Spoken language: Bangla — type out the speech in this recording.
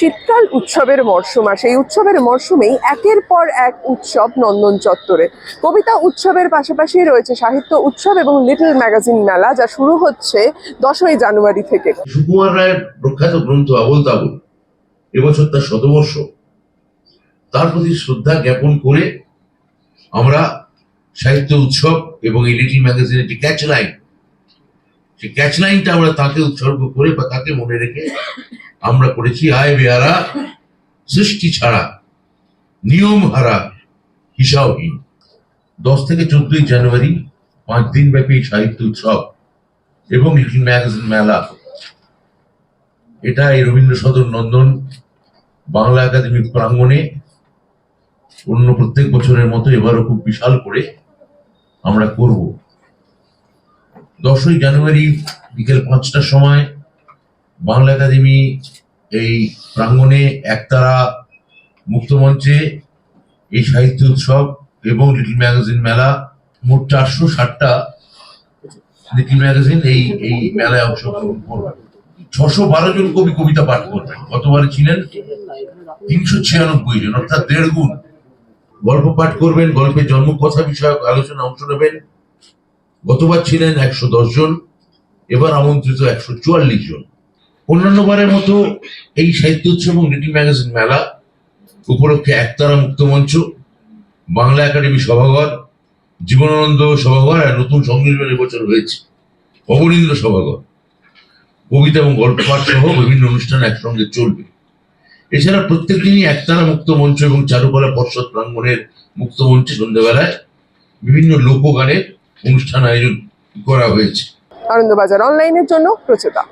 শীতকাল উৎসবের মরশুম, আর সেই উৎসবের মরশুমেই একের পর এক উৎসব নন্দন চত্বরে। কবিতা উৎসবের পাশাপাশি রয়েছে সাহিত্য উৎসব এবং লিটল ম্যাগাজিন মেলা, যা শুরু হচ্ছে দশই জানুয়ারি থেকে। সুকুমার রায়ের প্রখ্যাত গ্রন্থ আবল তাবল, এবছর তার শতবর্ষ। তার প্রতি শ্রদ্ধা জ্ঞাপন করে আমরা সাহিত্য উৎসব এবং এই লিটিল ম্যাগাজিন একটি ক্যাচ লাইন সেই ক্যাচ লাইনটা আমরা তাকে উৎসর্গ করে বা তাকে মনে রেখে আমরা করেছি আয় বেহারা সৃষ্টি ছাড়া, নিয়ম হারা, হিসাবহীন। দশ থেকে চোদ্দই জানুয়ারি, পাঁচ দিন ব্যাপী সাহিত্য উৎসব এবং লিটিল ম্যাগাজিন মেলা। এটা এই রবীন্দ্র সদন নন্দন, বাংলা একাডেমি প্রাঙ্গণে অন্য প্রত্যেক বছরের মতো এবারও খুব বিশাল করে আমরা করব। দশই জানুয়ারি বিকেল পাঁচটার সময় বাংলা একাডেমি এই প্রাঙ্গণে একতারা মুক্তমঞ্চে এই সাহিত্য উৎসব এবং লিটল ম্যাগাজিন মেলা, মোট চারশো ষাটটা লিটল ম্যাগাজিন এই এই মেলায় অংশগ্রহণ করবে। ছশো বারো জন কবি কবিতা পাঠ করবেন। গতবারে ছিলেন তিনশো ছিয়ানব্বই জন, অর্থাৎ দেড় গুণ। গল্প পাঠ করবেন, গল্পের জন্মকথা বিষয়ক আলোচনা অংশ নেবেন। গতবার ছিলেন একশো দশ জন, এবার আমন্ত্রিত একশো চুয়াল্লিশ জন। অন্যান্য বারের মতো এই সাহিত্য উৎসব এবং লিটিল ম্যাগাজিন মেলা উপলক্ষে একতারা মুক্তমঞ্চ বাংলা একাডেমি সভাঘর, জীবনানন্দ সভাঘর আর নতুন সংযোজন এবছর হয়েছে অবনীন্দ্র সভাঘর। কবিতা এবং গল্প পাঠ সহ বিভিন্ন অনুষ্ঠান একসঙ্গে চলবে। এছাড়া প্রত্যেক দিনই একতারা মুক্ত মঞ্চ এবং চারুকলা পর্ষদ প্রাঙ্গণের মুক্ত মঞ্চে সন্ধ্যাবেলায় বিভিন্ন লোকগানের অনুষ্ঠান আয়োজন করা হয়েছে। আনন্দবাজার অনলাইনের জন্য প্রচেতা।